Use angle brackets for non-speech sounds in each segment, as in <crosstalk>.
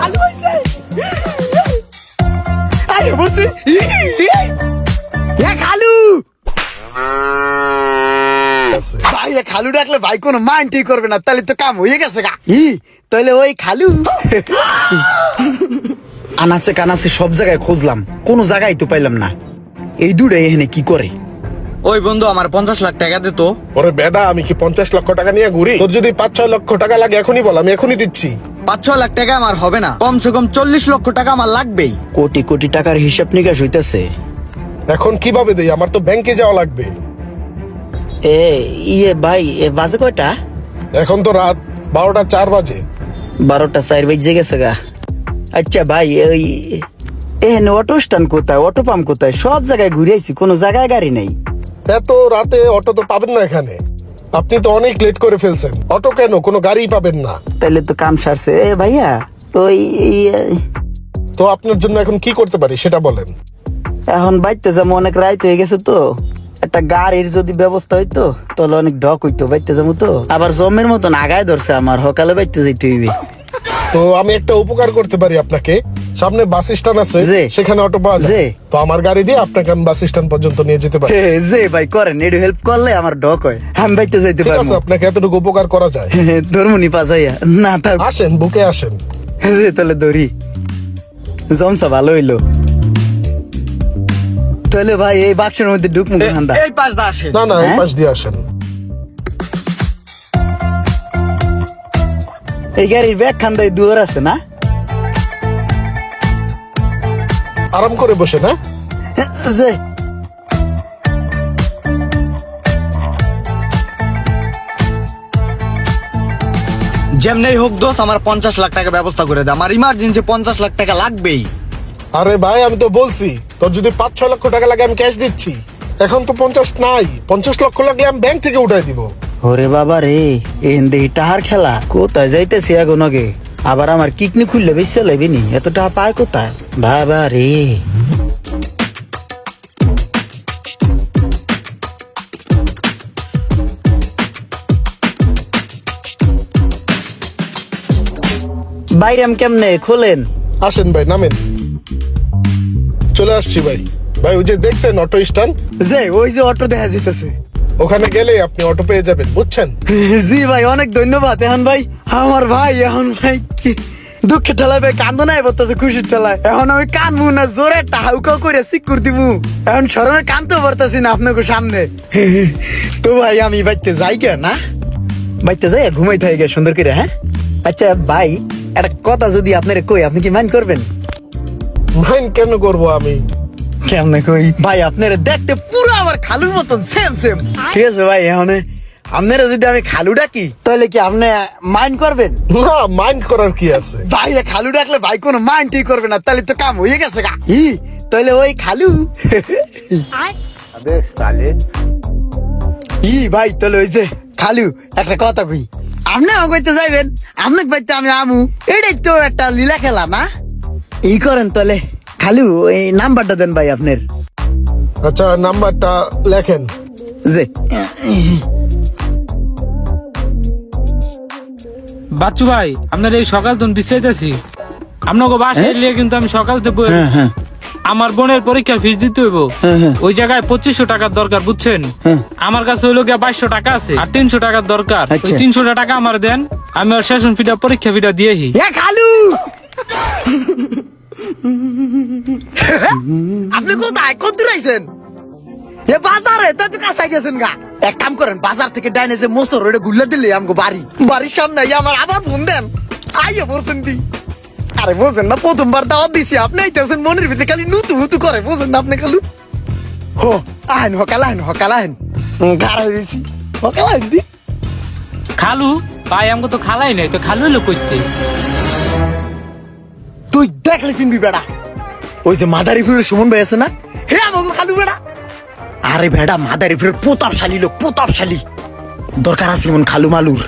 খালু হয়েছে। আরে বলছি খালু। ভাই খালু ডাকলে ভাই কোনো মাইন্ডই করবে না তাহলে তো কাম হয়ে গেছে গা। ই তাহলে ওই খালু। আনাসে কানাসে সব জায়গায় খুঁজলাম কোনো জায়গায় তো পাইলাম না। এই দুটো এখানে কি করে? ওই বন্ধু আমার পঞ্চাশ লাখ টাকা দে তো। ওরে বেডা আমি কি পঞ্চাশ লক্ষ টাকা নিয়ে ঘুরি? তোর যদি পাঁচ ছয় লক্ষ টাকা লাগে এখনই বল আমি এখনই দিচ্ছি। পাঁচ ছ লাখ টাকা আমার হবে না। কমসে কম চল্লিশ লক্ষ টাকা আমার লাগবেই। কোটি কোটি টাকার হিসাব নিকাশ হইতেছে। এখন কীভাবে দেই? আমার তো ব্যাংকে যাওয়া লাগবে। এ ইয়ে ভাই এ বাজে কয়টা? এখন তো রাত বারোটা চার বাজে। বারোটা চার বেজে গেছে গা। আচ্ছা ভাই ওই এখানে অটো স্ট্যান্ড কোথায় অটো পাম্প কোথায়? সব জায়গায় ঘুরে আইছি কোনো জায়গায় গাড়ি নেই। এত রাতে অটো তো পাবেন না এখানে। আপনি তো অনেক লেট করে ফেলছেন। অটো কেন? কোনো গাড়ি পাবেন না। তাইলে তো কাম সারছে। এ ভাইয়া ওই তো আপনার জন্য এখন কি করতে পারি সেটা বলেন। এখন বাইতে যাব অনেক রাইত হয়ে গেছে তো। একটা গাড়ির যদি ব্যবস্থা হইতো তাহলে অনেক ডক হইতো বাইতে যাব তো। আবার জমের মতন আগায় ধরছে আমার সকালে বাইতে যেতে হইবে। তো আমি একটা উপকার করতে পারি আপনাকে। সামনে বাস স্ট্যান্ড আছে জি। সেখানে অটো পাওয়া যায়। তো আমার গাড়ি দিয়ে আপনাকে আমি বাস স্ট্যান্ড পর্যন্ত নিয়ে যেতে পারি। যে ভাই করেন একটু হেল্প করলে আমার ডক হয়। আমি বাইতে যাইতে ঠিক পারব। আছে আপনাকে এতটুকু উপকার করা যায়। ধর্মনি পাজাইয়া। না থাক আসেন বুকে আসেন। যে তাহলে ধরি। জমসা ভালো হইল। তাহলে ভাই এই বাক্সের মধ্যে ঢুক মুখ ঠান্ডা এই পাঁচ দা আসে না না এই হ্যাঁ? পাশ দিয়ে আসেন। এই গাড়ির ব্যাগ খান্দায় দুয়ার আছে না? আরাম করে বসে না? যে যেমনি হোক দোষ আমার পঞ্চাশ লাখ টাকা ব্যবস্থা করে দে। আমার ইমার্জেন্সি পঞ্চাশ লাখ টাকা লাগবেই। আরে ভাই আমি তো বলছি তোর যদি পাঁচ ছয় লক্ষ টাকা লাগে আমি ক্যাশ দিচ্ছি। এখন তো পঞ্চাশ নাই। পঞ্চাশ লক্ষ লাগলে আমি ব্যাংক থেকে উঠাই দিব। ওরে বাবা রে এন দেহি টাহার খেলা। কোথায় যাইতেছি এখন আগে? আবার আমার কিকনি খুললে বেশি লাইবি নি এত টাকা পায় কোথায়? বাবা রে। বাইরাম কেমনে খোলেন? আসেন ভাই নামেন। চলে আসছি ভাই। ভাই ওই যে দেখছেন অটো স্ট্যান্ড? যে ওই যে অটো দেখা যেতেছে ওখানে গেলে আপনি অটো পেয়ে যাবেন বুঝছেন? <laughs> জি ভাই অনেক ধন্যবাদ। এখন ভাই আমার ভাই এখন ভাই কি দুঃখে ঠেলায় ভাই কান্দো নাই বলতেছে খুশির ঠেলায়। এখন আমি কানবো না জোরে একটা হাউকা করে সিকুর দিমু। এখন সরমে কানতে পারতাছি না আপনাকে সামনে। <laughs> তো ভাই আমি বাইতে যাই কে না? বাইতে যাই ঘুমাই থাকি গে সুন্দর করে হ্যাঁ? আচ্ছা ভাই একটা কথা যদি আপনার কই আপনি কি মাইন্ড করবেন? মাইন্ড কেন করব আমি? কেমনে কই? ভাই আপনারা দেখতে পুরো আমার খালুর মতন সেম সেম ঠিক আছে ভাই এখন আপনারা যদি আমি খালু ডাকি তাহলে কি আপনি মাইন্ড করবেন? না মাইন্ড করার কি আছে? ভাই খালু ডাকলে ভাই কোনো মাইন্ডই করবে না তাহলে তো কাম হয়ে গেছে গা। ই তাহলে ওই খালু। ই ভাই তাহলে ওই যে খালু একটা কথা কই আপনি আমাকে কইতে যাইবেন আপনাকে বাইতে আমি আমু। এটাই তো একটা লীলা খেলা না? ই করেন তাহলে। খালু এই নাম্বারটা দেন ভাই আপনার। আচ্ছা নাম্বারটা লেখেন। যে বাচ্চু ভাই আপনার এই সকাল তুমি বিশ্রাইতেছি আপনাকে বাসায় এলে কিন্তু আমি সকাল থেকে হ্যাঁ হ্যাঁ। আমার বোনের পরীক্ষার ফিস দিতে হইব। হ্যাঁ, হ্যাঁ। ওই জায়গায় পঁচিশশো টাকার দরকার বুঝছেন? হ্যাঁ। আমার কাছে হইল গিয়া বাইশশো টাকা আছে আর তিনশো টাকার দরকার। ওই আচ্ছা। তিনশো টাকা আমার দেন আমি ওর সেশন ফিটা পরীক্ষা ফিটা দিয়েহি। এ খালু! আপনি কোথায়? কত দূর আইছেন? এ বাজারে? তা তো কাছাই গেছেন গা। এক কাম করেন, বাজার থেকে ডাইনে যে মোসর ওটা গুল্লা দিলে আমাকে বাড়ি। বাড়ির সামনে আমার আবার ফোন দেন। আইয়া বলছেন দি। আরে বোঝেন না, প্রথমবার দাওয়াত দিছি, আপনি আইতেছেন মনের ভিতরে খালি নুতু হুতু করে, বোঝেন না আপনি খালু? হো, আহেন, হকাল আহেন হকাল, আহেন। গাড়া হয়েছি হকাল, আহেন দি। খালু? ভাই আমাকে তো খালাই নাই, তো খালু হইল করতে তুই দেখলে চিনবি বেড়া। ওই যে মাদারিপুরের সুমন ভাই আছে না? হে আমাকে খালু বেড়া। আরে বেড়া, মাদারিপুরের প্রতাপশালী লোক, প্রতাপশালী। দরকার আছে এমন খালু মালুর।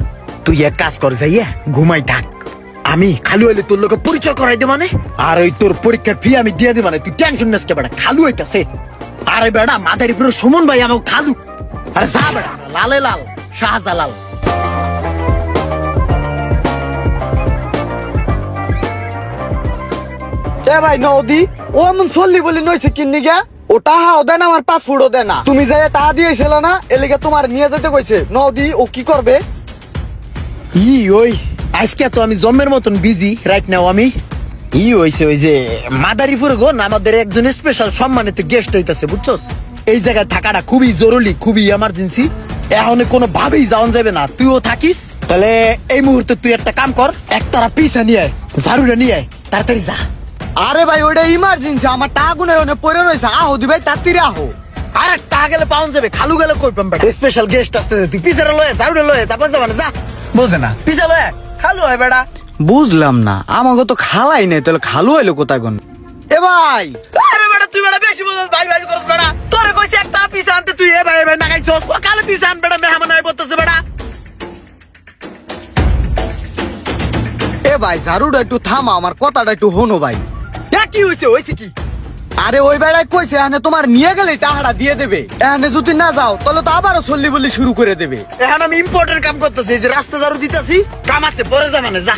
তুই এক কাজ কর, যাইয়া ঘুমাই থাক। আমি খালু হইলে তোর লোকে পরিচয় করাই দে মানে। আর ওই তোর পরীক্ষার ফি আমি দিয়ে দে মানে। তুই টেনশন নেস কে বেড়া, খালু হইতাছে। আরে বেড়া, মাদারিপুরের সুমন ভাই আমাকে খালু। আরে যা বেড়া, লালে লাল, শাহজালাল। এ ভাই নদী, ও এমন চললি বলি নইছে কিন্নি গা ও টাহাও দেয় না, আমার পাসপোর্টও দেয় না। তুমি যাই টাহা দিয়েছিল না এলিগে তোমার নিয়ে যেতে কইছে। নদী, ও কি করবে? ই ওই, আজকে তো আমি জম্মের মতন বিজি রাইট নাও আমি। ই হইছে ওই যে মাদারিপুর গো, না, আমাদের একজন স্পেশাল সম্মানিত গেস্ট হইতাছে, বুঝছস? এই জায়গায় থাকাটা খুবই জরুরি, খুবই এমার্জেন্সি এখন কোনো ভাবেই যাওয়া যাবে না। তুইও থাকিস? তাহলে এই মুহূর্তে তুই একটা কাম কর, একতারা পিসা নিয়ে আয়, ঝাড়ুটা নিয়ে আয়, তাড়াতাড়ি যা। আরে ভাই ওইটা ইমার্জেন্সি আমার টাকা গুনে ওনে পড়ে রয়েছে। আহো দি ভাই তাড়াতাড়ি আহো। আর টাকা গেলে পাউন যাবে খালু গেলে কই পাম বেটা স্পেশাল গেস্ট আসতেছে তুই পিসারে লয়ে ঝাড়ুটা লয়ে তারপর যাবা না যা। বোঝে না। পিসা লয়ে খালু হয় বেটা বুঝলাম না আমাকে তো খালাই নাই তাহলে খালু হইল কোথায় কোন এ ভাই আরে বেটা তুই বেটা বেশি বুঝছ ভাই ভাই করছ বেটা তোরে কইছে একটা পিসা আনতে তুই এ ভাই এ ভাই নাগাইছস ও কালে পিসা আন বেটা মেহমান আই বলতেছে বেটা এ ভাই ঝাড়ুটা একটু থামা আমার কথাটা একটু হনো ভাই। কি হইছে হইছে কি আরে ওই বেড়ায় কইছে এখানে তোমার নিয়ে গেলে টাকাটা দিয়ে দেবে। এখানে যদি না যাও তাহলে তো আবারও চল্লি বললি শুরু করে দেবে। এখন আমি ইম্পর্টেন্ট কাম করতেছি এই যে রাস্তা ঝাড়ু দিতেছি কাম আছে পরে যা মানে যা।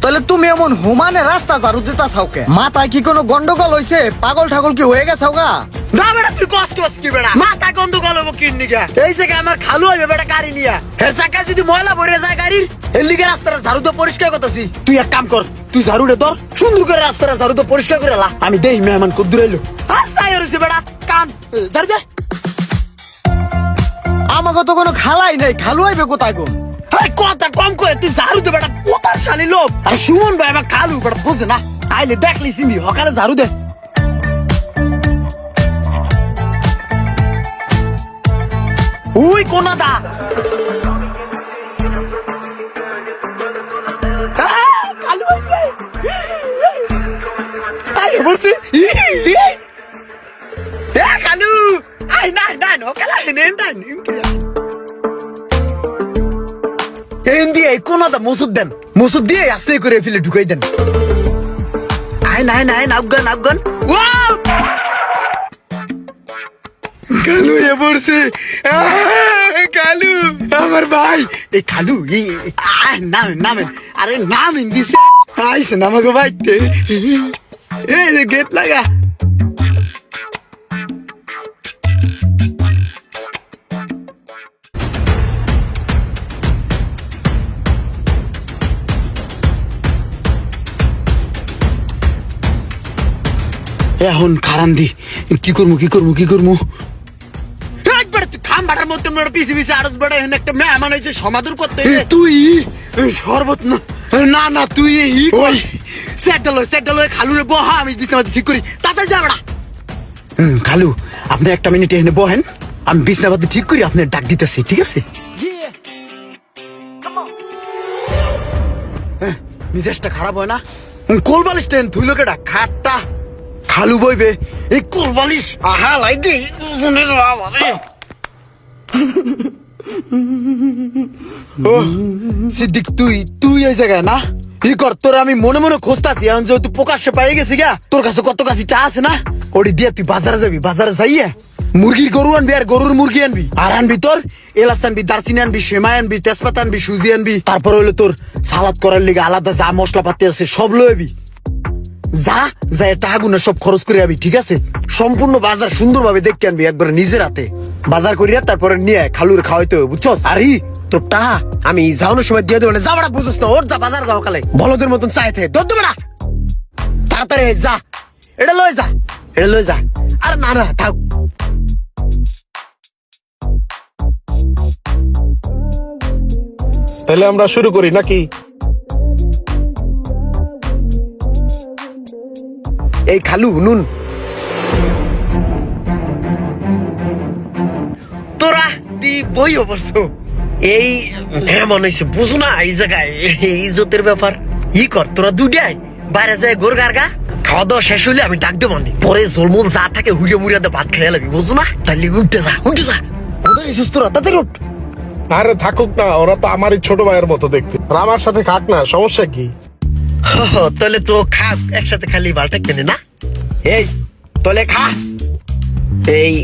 তাহলে তুমি এমন হুমানে রাস্তা ঝাড়ু দিতা কে? মাথায় কি কোনো গন্ডগোল হইছে? পাগল ঠাগল কি হয়ে গেছাও গা? না বেটা তুই কষ্ট কষ্ট কি বেটা মাথা গন্ধ গলব কিন্নি গা এই জায়গায় আমার খালু হইবে বেটা গাড়ি নিয়া। হের চাকা যদি ময়লা ভরে যায় গাড়ির এর লিগে রাস্তাটা ঝাড়ু তো পরিষ্কার করতেছি। তুই এক কাম কর তুই ঝাড়ুটা ধর সুন্দর করে রাস্তাটা ঝাড়ু তো পরিষ্কার করে লা। আমি দেই মেহমান কদ্দুর এলো। আর সাই হইছে বেটা কান ঝাড়ু দে। আমাকে তো কোনো খালাই নাই খালু হইবে কোথায় গো? কথা কম কয়ে তুই ঝাড়ু দে বেটা পোতার শালি লোক। আর সুমন ভাই আমার খালু বেটা বুঝে না। আইলে দেখলি সিমি হকালে ঝাড়ু দে। উই কোনা বলছি? কালু। আই নাই নাই হকালা নেন নাই এই দিয়ে এই কোনাটা মুসুদ দেন? মুসুদ দিয়ে আস্তে করে ফেলে ঢুকাই দেন। আইন আইন আইন আফগান আফগান ওয়াও! কালু এ পড়ছে কালু আমার ভাই। এই কালু আহ, নামেন নামেন আরে নামেন দিছে আইসে নামাগো ভাই এই গেট লাগা এখন খারান দি। কি করব কি করব কি করব একবার তুই খাম বাটার মধ্যে মনে পিছে পিছে আরস বেড়া এখানে একটা মেহমান হয়েছে সমাদর করতে। তুই? শরবত না। না না তুই ই কই সেটটা লয় সেটটা লয় খালু রে বহা আমি বিছনা ঠিক করি। তাতে যা বেড়া খালু আপনি একটা মিনিট এখানে বহেন। আমি বিছনাপাতি ঠিক করি আপনার ডাক দিতেছি ঠিক আছে? হ্যাঁ, মিজাজটা খারাপ হয় না? কোল বালিশ টেন ধুইলো কেটা খাটটা। খালু বইবে এই কোল বালিশ আহা লাই দে ও সিদ্দিক তুই তুই এই জায়গায় না? ই তোর আমি মনে মনে খুঁজতাছি, এখন যেহেতু প্রকাশ্যে পাই গেছি গা, তোর কাছে কত কাছে চা আছে না? ওটি দিয়ে তুই বাজারে যাবি, বাজারে যাইয়া মুরগির গরু আনবি আর গরুর মুরগি আনবি। আর আনবি তোর এলাচ আনবি, দারচিনি আনবি, সেমাই আনবি, তেজপাতা আনবি, সুজি আনবি, তারপর হলো তোর সালাদ করার লিগে আলাদা যা মশলাপাতি আছে সব লইবি। যা যা টাকা গুনা সব খরচ করে আবি, ঠিক আছে? সম্পূর্ণ বাজার সুন্দরভাবে দেখতে আনবি একবার নিজের হাতে। বাজার করিয়া তারপরে নিয়ে খালুর খাওয়াইতে হবে বুঝছ আরে তোর টাকা আমি যাওয়ানোর সময় দিয়ে দেবো না। যা বেড়া বুঝছ না, ওর যা বাজার যাও কালে। বলদের মতন চাইতে দর দে বেড়া তাড়াতাড়ি যা। এটা লয়ে যা। এটা লয়ে যা। আরে না না, থাক। তাহলে আমরা শুরু করি নাকি? এই খালু নুন তোরা দি বই অবশ্য। এই মেহমান হয়েছে বুঝো না এই জায়গায় এই ইজ্জতের ব্যাপার। ই কর তোরা দুটাই বাইরে যায় গোর গার্গা খাওয়া দাওয়া শেষ হইলে আমি ডাক দেবো নি। পরে জলমল যা থাকে হুড়ে মুড়িয়াতে ভাত খেয়ে লাগবি বুঝো না? তাহলে উঠতে যা উঠে যা। কোথায় এসেছিস তোরা? তাদের উঠ। আরে থাকুক না ওরা তো আমারই ছোট ভাইয়ের মতো দেখতে। আর আমার সাথে খাক না সমস্যা কি? তাহলে তো খা একসাথে খালি বালটা কেনে না? এই তাহলে খা। এই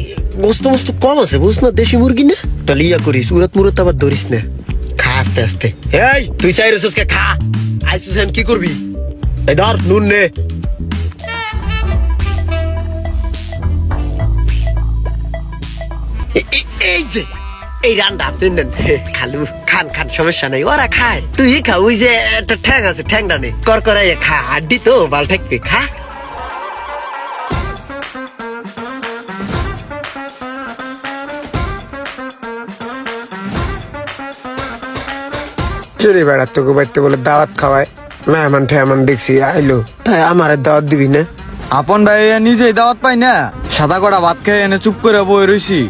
গোস্ত বস্তু কম আছে বুঝ না? দেশি মুরগি না? তাহলে ইয়া করিস উড়াত মুরত আবার ধরিস না। খা আস্তে আস্তে। এই তুই চাই রেসুসকে খা। আইসুস কি করবি? এই ধর নুন নে। এই যে এই রান্না আপনি নেন। খালু। খান খান সমস্যা নাই ওরা খায়। তুই খা ওই যে একটা ঠ্যাং আছে ঠ্যাংটা নেই কর করাই খা হাড্ডি তো বাল ঠেকবে খা। চুরি বেড়ার তোকে বাড়িতে বলে দাওয়াত খাওয়ায় মেহমান ঠেহমান দেখছি আইলো। তাই আমার দাওয়াত দিবি না? আপন ভাই নিজেই দাওয়াত পাই না? সাদা কটা ভাত খেয়ে এনে চুপ করে বই রইছি।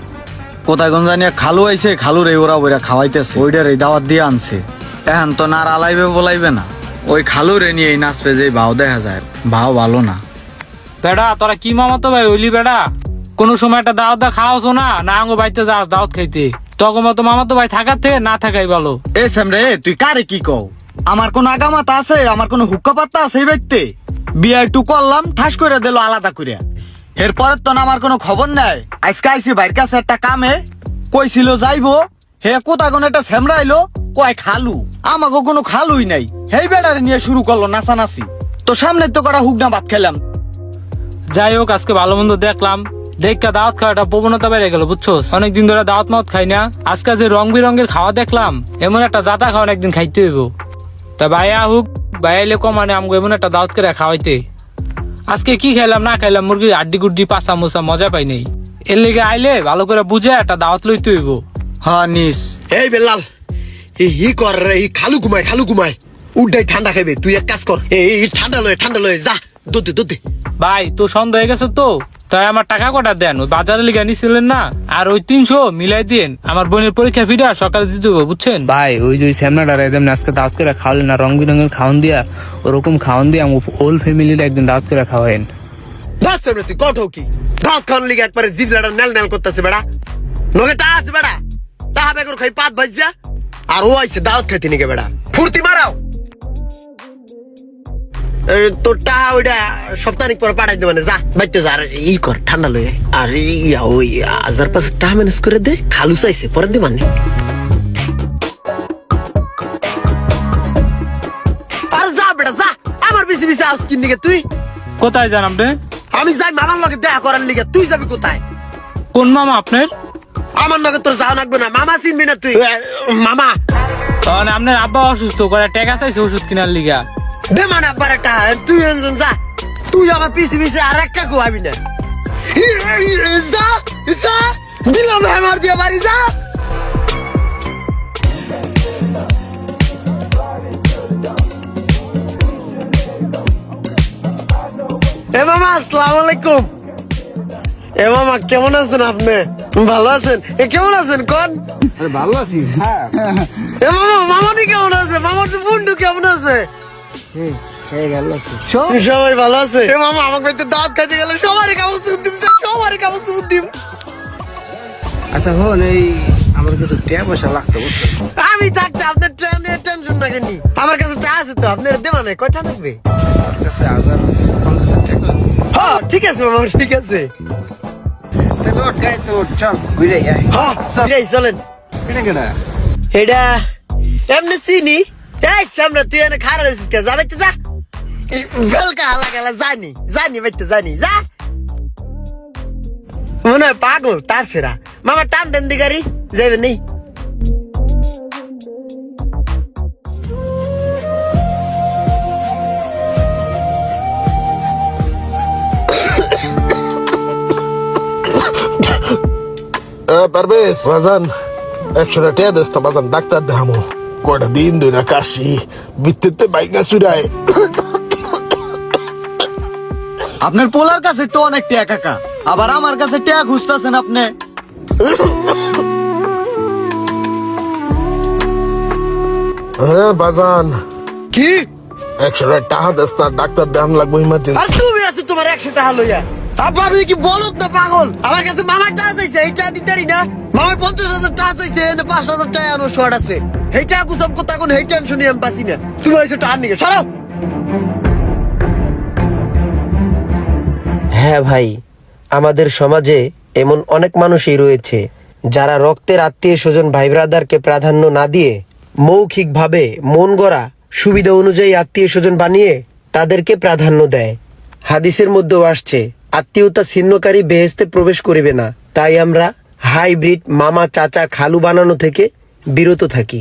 কোথায় কোন জানিয়া খালু আইছে খালু রে ওরা বইরা খাওয়াইতেছে। ওইটার এই দাওয়াত দিয়ে আনছে। এখন তো না আলাইবে বলাইবে না। ওই খালু রে নিয়ে এই নাচবে যে ভাও দেখা যায়। ভাও ভালো না। বেড়া তোরা কি মামাতো ভাই হইলি বেড়া? কোন সময় একটা দাওয়াত দা খাওয়াছো না? না আঙ্গো বাড়িতে যাস দাওয়াত খাইতে। তখন মতো মামাতো ভাই থাকার থেকে না থাকাই ভালো। এ স্যামরে তুই কারে কি কও? আমার কোন আগামাতা আছে আমার কোন হুক্কা পাত্তা আছে এই ব্যক্তি বিয়া একটু করলাম ঠাস করে দিল আলাদা করিয়া এরপরের তো না আমার কোনো খবর নাই। আজকে আইসি বাইর কাছে একটা কামে। কইছিল যাইবো, হে কোথা কোন একটা সেমরাইলো কয় খালু আমাকে কোনো খালুই নাই। হেই বেড়ারে নিয়ে শুরু করল নাচানাচি। তো সামনে তো কটা হুকনা ভাত খেলাম। যাই হোক, আজকে ভালো মন্দ দেখলাম। দেখা দাওয়াত খাওয়াটা প্রবণতা বেড়ে গেল বুঝছ অনেকদিন ধরে দাওয়াত মাওয়াত খাই না। আজকে যে রং বেরঙের খাওয়া দেখলাম, এমন একটা জাতা খাওয়ান একদিন খাইতে হইব। তা ভাইয়া হুক ভাইয়া কমানে আমগো এমন একটা দাওয়াত করে খাওয়াইতে। আজকে কি খাইলাম না খাইলাম মুরগির আড্ডি গুড্ডি পাসা মোসা মজা পাই নাই। এর লেগে আইলে ভালো করে বুঝে একটা দাওয়াত লইতে হইব। হ্যাঁ নিস। এই বেলাল হি ই কর রে, ই খালু ঘুমায় খালু ঘুমায়। উড্ডাই ঠান্ডা খাইবে তুই এক কাজ কর। এই এই ঠান্ডা লয় ঠান্ডা লয় যা দুধ দুধ ভাই তো সন্দেহ হয়ে গেছে তো? তাই আমার টাকা কটা দেন? ওই বাজারে লিগে নিছিলেন না? আর ওই তিনশো মিলাই দিন আমার বোনের পরীক্ষা ফিটা সকালে দিতে হবে বুঝছেন? ভাই ওই যে শ্যামনাটা একদম আজকে দাওয়াত করে খাওয়ালেন না রং বিরঙের খাওয়ান দিয়া ওরকম খাওয়ান দিয়ে আমার ওল ফ্যামিলির একদিন দাওয়াত করে খাওয়াইন দশ সামনে তুই কঠ কি দাঁত খান লিগে একবারে জিভ লাড়া নেল নেল করতেছে বেড়া। নগে টা আছে বেড়া। তাহা বেগর খাই পাত ভাইজা। আর ও আইছে দাওয়াত খাইতে নিকে বেড়া। ফুর্তি মারাও। এ, তোর ওইটা সপ্তাহিক পর পাঠাই দে মানে যা বাইতে যা আর ই কর ঠান্ডা লয়ে আর ইয়া ওই হাজার পাঁচ টাকা ম্যানেজ করে দে খালু চাইছে পরে দে মানে আর যা বেটা যা আমার বেশি বেশি আউস কিন দিকে তুই? কোথায় যান আপনি? আমি যাই মামার লগে দেখা করার লিগে তুই যাবি কোথায়? কোন মামা আপনার? আমার লগে তোর যাওয়া লাগবে না মামা চিনবি না তুই? মামা। কারণ আপনার আব্বা অসুস্থ করে টাকা চাইছে ওষুধ কেনার লিগা? দে মানে আব্বার একটা তুই একজন যা। তুই আমার পিছে পিছে আর একটা কুয়াবি না যা যা দিলাম আমার দিয়ে বাড়ি যা। এ মামা আসসালামু আলাইকুম। এ মামা কেমন আছেন আপনি? ভালো আছেন? এ কেমন আছেন কোন? ভালো আছিস হ্যাঁ। এ মামা মামানি কেমন আছে? মামার তো বন্ধু কেমন আছে? সবাই ভালো আছে। মামা আমাকে দাঁত খাইতে গেলে সবারই সবারই আচ্ছা হন এই আমার কিছু টাকা পয়সা লাগতো আমি থাকতে আপনার ট্রেনের টেনশন রাখেননি আমার কাছে চা আছে তো আপনার দেওয়া নাই কয়টা লাগবে? আমার কাছে হাজার পঞ্চাশ টাকা। হ্যাঁ ঠিক আছে মামা ঠিক আছে। তাহলে ওর গায়ে তো চল ঘুরে আয়। হ্যাঁ চলেন এটা এমনি চিনি এই সামনে তুই এনে খারাপ হয়েছিস কে যাবে যা। ই, ভেলকা হালা গেলা জানি জানি বাইতে জানি যা। মনে হয় পাগল তার সেরা। মামা টান দেন দি গাড়ি যাবে নেই পারবেশ বাজান একশো টাকা দেস তো বাজান ডাক্তার দেখামো। কয়টা দিন ধরে কাশি বিদ্যুতে বাইকা চুরায় আপনার পোলার কাছে তো অনেক টিয়া কাকা। আবার আমার কাছে টিয়া খুঁজতেছেন আপনি। হ্যাঁ বাজান। কি? একশো টাকা তার ডাক্তার দেখান লাগবো আর ইমার্জেন্সি তুমি আছো তোমার একশো টাকা লইয়া। আব্বা আমি কি বলত না পাগল? আমার কাছে মামার টাকা চাইছে এই টাকা দিতারি না। মামার পঞ্চাশ হাজার টাকা চাইছে এনে পাঁচ হাজার টাকা আনো শর্ট আছে। এই টাকা কুসাম কোথা কোন এই টেনশনই আমি পাচ্ছি না। তুমি হয়েছো টাকা নিয়ে সরাও হ্যাঁ ভাই, আমাদের সমাজে এমন অনেক মানুষই রয়েছে, যারা রক্তের আত্মীয় স্বজন ভাই ব্রাদারকে প্রাধান্য না দিয়ে মৌখিকভাবে মন গড়া, সুবিধা অনুযায়ী আত্মীয় স্বজন বানিয়ে তাদেরকে প্রাধান্য দেয়। হাদিসের মধ্যেও আসছে, আত্মীয়তা ছিন্নকারী বেহেস্তে প্রবেশ করিবে না। তাই আমরা হাইব্রিড মামা চাচা খালু বানানো থেকে বিরত থাকি।